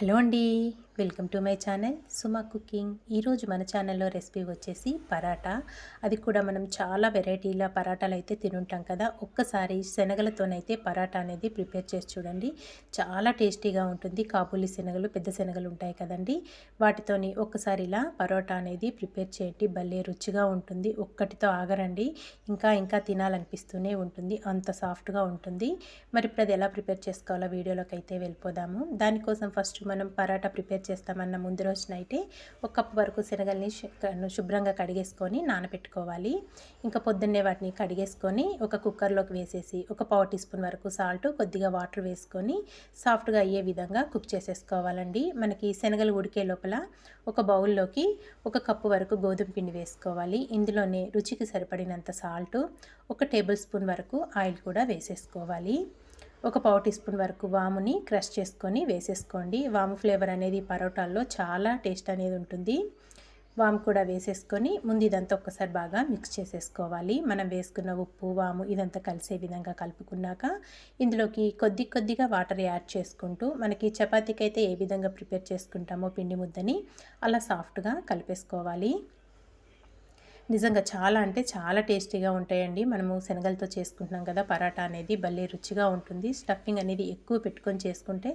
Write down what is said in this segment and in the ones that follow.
Hello అండి. Welcome to my channel Suma cooking. ఈరోజు మన ఛానల్లో రెసిపీ వచ్చేసి పరాటా. అది కూడా మనం చాలా వెరైటీల పరాటాలు అయితే తినుంటాం కదా. ఒక్కసారి శనగలతోనైతే పరాటా అనేది ప్రిపేర్ చేసి చూడండి. చాలా టేస్టీగా ఉంటుంది. కాబూలి శనగలు పెద్ద శనగలు ఉంటాయి కదండి. వాటితోని ఒక్కసారి ఇలా పరోటా అనేది ప్రిపేర్ చేయండి. భలే రుచిగా ఉంటుంది. ఒక్కటితో ఆగరండి. ఇంకా ఇంకా తినాలనిపిస్తూనే ఉంటుంది. అంత సాఫ్ట్గా ఉంటుంది. మరి ఇప్పుడు అది ఎలా ప్రిపేర్ చేసుకోవాలో వీడియోలోకి అయితే వెళ్ళిపోదాము. దానికోసం ఫస్ట్ మనం పరాటా ప్రిపేర్ చేస్తామన్న ముందు రోజునైతే ఒక కప్పు వరకు శనగల్ని శుభ్రంగా కడిగేసుకొని నానబెట్టుకోవాలి ఇంకా పొద్దున్నే వాటిని కడిగేసుకొని ఒక కుక్కర్లోకి వేసేసి ఒక పావు టీ స్పూన్ వరకు సాల్ట్ కొద్దిగా వాటర్ వేసుకొని సాఫ్ట్గా అయ్యే విధంగా కుక్ చేసేసుకోవాలండి. మనకి శనగలు ఉడికే లోపల ఒక బౌల్లోకి ఒక కప్పు వరకు గోధుమ పిండి వేసుకోవాలి. ఇందులోనే రుచికి సరిపడినంత సాల్ట్ ఒక టేబుల్ స్పూన్ వరకు ఆయిల్ కూడా వేసేసుకోవాలి. ఒక పావు టీ స్పూన్ వరకు వాముని క్రష్ చేసుకొని వేసేసుకోండి. వాము ఫ్లేవర్ అనేది పరోటాల్లో చాలా టేస్ట్ అనేది ఉంటుంది. వాము కూడా వేసేసుకొని ముందు ఇదంతా ఒక్కసారి బాగా మిక్స్ చేసేసుకోవాలి. మనం వేసుకున్న ఉప్పు వాము ఇదంతా కలిసే విధంగా కలుపుకున్నాక ఇందులోకి కొద్ది కొద్దిగా వాటర్ యాడ్ చేసుకుంటూ మనకి చపాతీకి అయితే ఏ విధంగా ప్రిపేర్ చేసుకుంటామో పిండి ముద్దని అలా సాఫ్ట్గా కలిపేసుకోవాలి. నిజంగా చాలా అంటే చాలా టేస్టీగా ఉంటాయండి. మనము శనగలతో చేసుకుంటున్నాం కదా పరాటా అనేది భలే రుచిగా ఉంటుంది. స్టఫింగ్ అనేది ఎక్కువ పెట్టుకొని చేసుకుంటే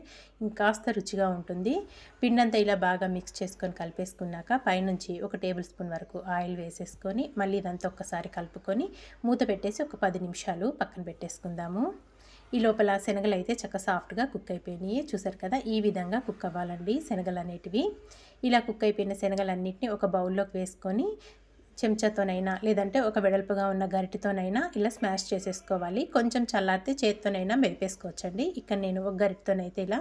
ఇంకాస్త రుచిగా ఉంటుంది. పిండంతా ఇలా బాగా మిక్స్ చేసుకొని కలిపేసుకున్నాక పైనుంచి ఒక టేబుల్ స్పూన్ వరకు ఆయిల్ వేసేసుకొని మళ్ళీ ఇదంతా ఒక్కసారి కలుపుకొని మూత పెట్టేసి ఒక పది నిమిషాలు పక్కన పెట్టేసుకుందాము. ఈ లోపల శనగలు అయితే చక్క సాఫ్ట్గా కుక్ అయిపోయినాయి. చూసారు కదా ఈ విధంగా కుక్ అవ్వాలండి శనగలు అనేటివి ఇలా కుక్ అయిపోయిన శనగలన్నింటినీ ఒక బౌల్లోకి వేసుకొని చెంచాతోనైనా లేదంటే ఒక వెడల్పుగా ఉన్న గరిటితోనైనా ఇలా స్మాష్ చేసేసుకోవాలి. కొంచెం చల్లారితే చేతితోనైనా మెరిపేసుకోవచ్చండి. ఇక్కడ నేను ఒక గరిటితోనైతే ఇలా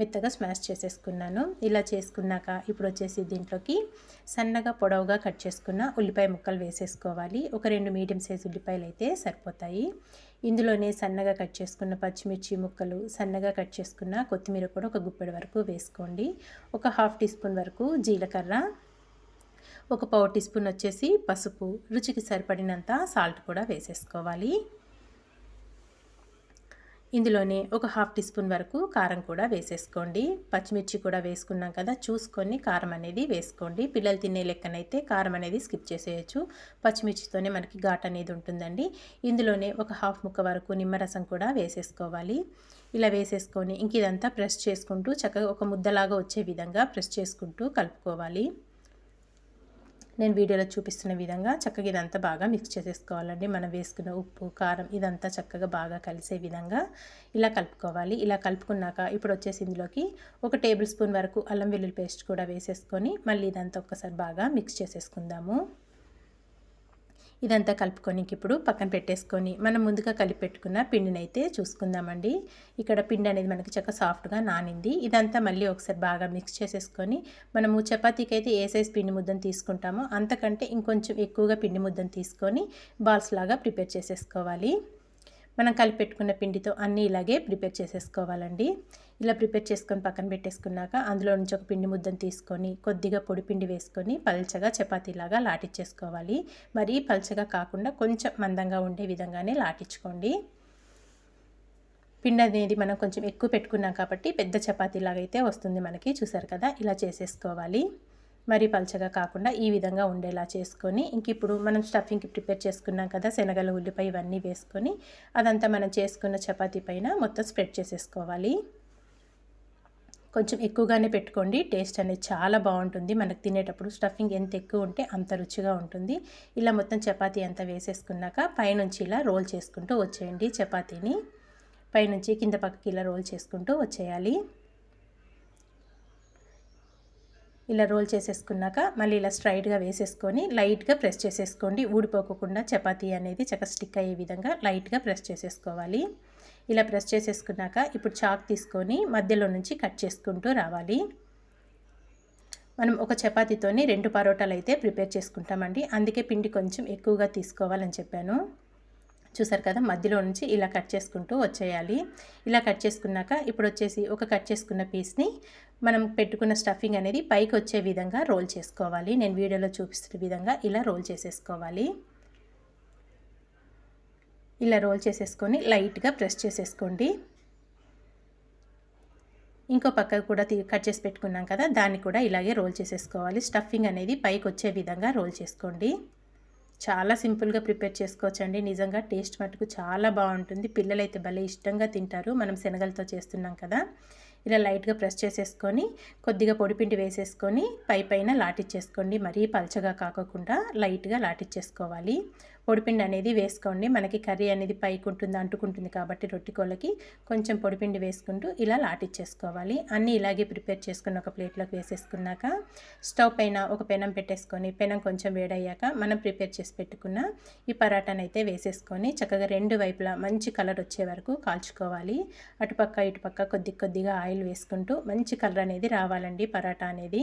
మెత్తగా స్మాష్ చేసేసుకున్నాను. ఇలా చేసుకున్నాక ఇప్పుడు వచ్చేసి దీంట్లోకి సన్నగా పొడవుగా కట్ చేసుకున్న ఉల్లిపాయ ముక్కలు వేసేసుకోవాలి. ఒక రెండు మీడియం సైజ్ ఉల్లిపాయలు అయితే సరిపోతాయి. ఇందులోనే సన్నగా కట్ చేసుకున్న పచ్చిమిర్చి ముక్కలు సన్నగా కట్ చేసుకున్న కొత్తిమీర కూడా ఒక గుప్పెడు వరకు వేసుకోండి. ఒక హాఫ్ టీ స్పూన్ వరకు జీలకర్ర ఒక పావు టీ స్పూన్ వచ్చేసి పసుపు రుచికి సరిపడినంత సాల్ట్ కూడా వేసేసుకోవాలి. ఇందులోనే ఒక హాఫ్ టీ స్పూన్ వరకు కారం కూడా వేసేసుకోండి. పచ్చిమిర్చి కూడా వేసుకున్నాం కదా చూసుకొని కారం అనేది వేసుకోండి. పిల్లలు తినే లెక్కనైతే కారం అనేది స్కిప్ చేసేయచ్చు. పచ్చిమిర్చితోనే మనకి ఘాట్ అనేది ఉంటుందండి. ఇందులోనే ఒక హాఫ్ ముక్క వరకు నిమ్మరసం కూడా వేసేసుకోవాలి. ఇలా వేసేసుకొని ఇంక ఇదంతా ప్రెస్ చేసుకుంటూ చక్కగా ఒక ముద్దలాగా వచ్చే విధంగా ప్రెస్ చేసుకుంటూ కలుపుకోవాలి. నేను వీడియోలో చూపిస్తున్న విధంగా చక్కగా ఇదంతా బాగా మిక్స్ చేసేసుకోవాలండి. మనం వేసుకున్న ఉప్పు కారం ఇదంతా చక్కగా బాగా కలిసే విధంగా ఇలా కలుపుకోవాలి. ఇలా కలుపుకున్నాక ఇప్పుడు వచ్చేసి ఇందులోకి ఒక టేబుల్ స్పూన్ వరకు అల్లం వెల్లుల్లి పేస్ట్ కూడా వేసేసుకొని మళ్ళీ ఇదంతా ఒక్కసారి బాగా మిక్స్ చేసేసుకుందాము. ఇదంతా కలుపుకొని ఇప్పుడు పక్కన పెట్టేసుకొని మనం ముందుగా కలిపి పెట్టుకున్న పిండిని అయితే చూసుకుందామండి. ఇక్కడ పిండి అనేది మనకి చక్క సాఫ్ట్గా నానింది. ఇదంతా మళ్ళీ ఒకసారి బాగా మిక్స్ చేసేసుకొని మనము చపాతీకి అయితే ఏ సైజ్ పిండి ముద్దను తీసుకుంటామో అంతకంటే ఇంకొంచెం ఎక్కువగా పిండి ముద్దను తీసుకొని బాల్స్ లాగా ప్రిపేర్ చేసేసుకోవాలి. మనం కలిపి పెట్టుకున్న పిండితో అన్నీ ఇలాగే ప్రిపేర్ చేసేసుకోవాలండి. ఇలా ప్రిపేర్ చేసుకొని పక్కన పెట్టేసుకున్నాక అందులో నుంచి ఒక పిండి ముద్దను తీసుకొని కొద్దిగా పొడి పిండి వేసుకొని పల్చగా చపాతీలాగా లాటించేసుకోవాలి మరీ పల్చగా కాకుండా కొంచెం మందంగా ఉండే విధంగానే లాటించుకోండి పిండి అనేది మనం కొంచెం ఎక్కువ పెట్టుకున్నాం కాబట్టి పెద్ద చపాతీలాగా అయితే వస్తుంది మనకి చూసారు కదా? ఇలా చేసేసుకోవాలి. మరీ పలచగా కాకుండా ఈ విధంగా ఉండేలా చేసుకొని ఇంక ఇప్పుడు మనం స్టఫింగ్కి ప్రిపేర్ చేసుకున్నాం కదా శనగలు ఉల్లిపాయ ఇవన్నీ వేసుకొని అదంతా మనం చేసుకున్న చపాతీ పైన మొత్తం స్ప్రెడ్ చేసేసుకోవాలి. కొంచెం ఎక్కువగానే పెట్టుకోండి. టేస్ట్ అనేది చాలా బాగుంటుంది. మనకు తినేటప్పుడు స్టఫింగ్ ఎంత ఎక్కువ ఉంటే అంత రుచిగా ఉంటుంది. ఇలా మొత్తం చపాతీ అంతా వేసేసుకున్నాక పైనుంచి ఇలా రోల్ చేసుకుంటూ వచ్చేయండి చపాతీని. పైనుంచి కింద పక్కకి ఇలా రోల్ చేసుకుంటూ వచ్చేయాలి. ఇలా రోల్ చేసేసుకున్నాక మళ్ళీ ఇలా స్ట్రైట్గా వేసేసుకొని లైట్గా ప్రెస్ చేసేసుకోండి. ఊడిపోకుండా చపాతీ అనేది చక్క స్టిక్ అయ్యే విధంగా లైట్గా ప్రెస్ చేసేసుకోవాలి. ఇలా ప్రెస్ చేసేసుకున్నాక ఇప్పుడు చాక్ తీసుకొని మధ్యలో నుంచి కట్ చేసుకుంటూ రావాలి. మనం ఒక చపాతీతోని రెండు పరోటాలు అయితే ప్రిపేర్ చేసుకుంటామండి. అందుకే పిండి కొంచెం ఎక్కువగా తీసుకోవాలని చెప్పాను. చూసారు కదా మధ్యలో నుంచి ఇలా కట్ చేసుకుంటూ వచ్చేయాలి. ఇలా కట్ చేసుకున్నాక ఇప్పుడు వచ్చేసి ఒక కట్ చేసుకున్న పీస్ని మనం పెట్టుకున్న స్టఫింగ్ అనేది పైకి వచ్చే విధంగా రోల్ చేసుకోవాలి. నేను వీడియోలో చూపిస్తున్న విధంగా ఇలా రోల్ చేసేసుకోవాలి. ఇలా రోల్ చేసేసుకొని లైట్గా ప్రెస్ చేసేసుకోండి. ఇంకో పక్క కూడా కట్ చేసి పెట్టుకున్నాం కదా దాన్ని కూడా ఇలాగే రోల్ చేసేసుకోవాలి. స్టఫింగ్ అనేది పైకి వచ్చే విధంగా రోల్ చేసుకోండి. చాలా సింపుల్గా ప్రిపేర్ చేసుకోవచ్చండి. నిజంగా టేస్ట్ మటుకు చాలా బాగుంటుంది. పిల్లలైతే భలే ఇష్టంగా తింటారు. మనం శనగలతో చేస్తున్నాం కదా. ఇలా లైట్గా ప్రెస్ చేసేసుకొని కొద్దిగా పొడిపిండి వేసేసుకొని పై పైన లాటిచ్చేసుకోండి. మరీ పలచగా కాకుండా లైట్గా లాటిచ్చేసుకోవాలి. పొడిపిండి అనేది వేసుకోండి. మనకి కర్రీ అనేది పైకి ఉంటుంది అంటుకుంటుంది కాబట్టి రొట్టికోళ్ళకి కొంచెం పొడిపిండి వేసుకుంటూ ఇలా లాటిచ్చేసుకోవాలి. అన్నీ ఇలాగే ప్రిపేర్ చేసుకుని ఒక ప్లేట్లోకి వేసేసుకున్నాక స్టవ్ పైన ఒక పెనం పెట్టేసుకొని పెనం కొంచెం వేడయ్యాక మనం ప్రిపేర్ చేసి పెట్టుకున్న ఈ పరాటాను అయితే వేసేసుకొని చక్కగా రెండు వైపులా మంచి కలర్ వచ్చే వరకు కాల్చుకోవాలి. అటుపక్క ఇటుపక్క కొద్ది కొద్దిగా ఆయిల్ వేసుకుంటూ మంచి కలర్ అనేది రావాలండి పరాటా అనేది.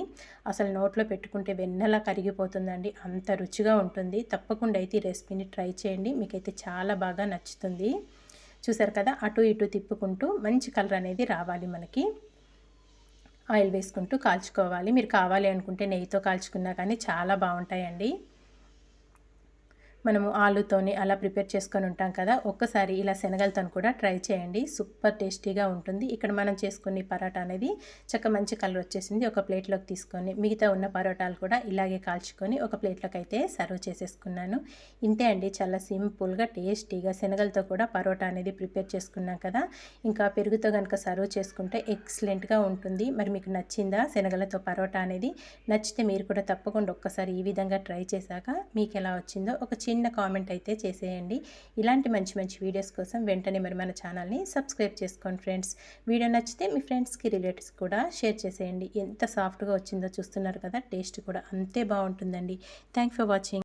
అసలు నోట్లో పెట్టుకుంటే వెన్నెలా కరిగిపోతుందండి. అంత రుచిగా ఉంటుంది. తప్పకుండా అయితే ఈ రెసిపీ రెసిపీని ట్రై చేయండి. మీకైతే చాలా బాగా నచ్చుతుంది. చూసారు కదా అటు ఇటు తిప్పుకుంటూ మంచి కలర్ అనేది రావాలి మనకి. ఆయిల్ వేసుకుంటూ కాల్చుకోవాలి. మీరు కావాలి అనుకుంటే నెయ్యితో కాల్చుకున్నా కానీ చాలా బాగుంటాయండి. మనము ఆలుతోని అలా ప్రిపేర్ చేసుకొని ఉంటాం కదా ఒక్కసారి ఇలా శనగలతో కూడా ట్రై చేయండి. సూపర్ టేస్టీగా ఉంటుంది. ఇక్కడ మనం చేసుకునే పరోటా అనేది చక్క మంచి కలర్ వచ్చేసింది. ఒక ప్లేట్లోకి తీసుకొని మిగతా ఉన్న పరోటాలు కూడా ఇలాగే కాల్చుకొని ఒక ప్లేట్లోకి అయితే సర్వ్ చేసేసుకున్నాను. ఇంతే అండి. చాలా సింపుల్గా టేస్టీగా శనగలతో కూడా పరోటా అనేది ప్రిపేర్ చేసుకున్నాం కదా ఇంకా పెరుగుతో కనుక సర్వ్ చేసుకుంటే ఎక్సలెంట్గా ఉంటుంది. మరి మీకు నచ్చిందా శనగలతో పరోటా అనేది? నచ్చితే మీరు కూడా తప్పకుండా ఒక్కసారి ఈ విధంగా ట్రై చేశాక మీకు ఎలా వచ్చిందో ఒక చిన్న కామెంట్ అయితే చేసేయండి. ఇలాంటి మంచి మంచి వీడియోస్ కోసం వెంటనే మరి మన ఛానల్ని సబ్స్క్రైబ్ చేసుకోండి ఫ్రెండ్స్. వీడియో నచ్చితే మీ ఫ్రెండ్స్కి రిలేటివ్స్ కూడా షేర్ చేసేయండి. ఎంత సాఫ్ట్గా వచ్చిందో చూస్తున్నారు కదా టేస్ట్ కూడా అంతే బాగుంటుందండి. Thank for watching.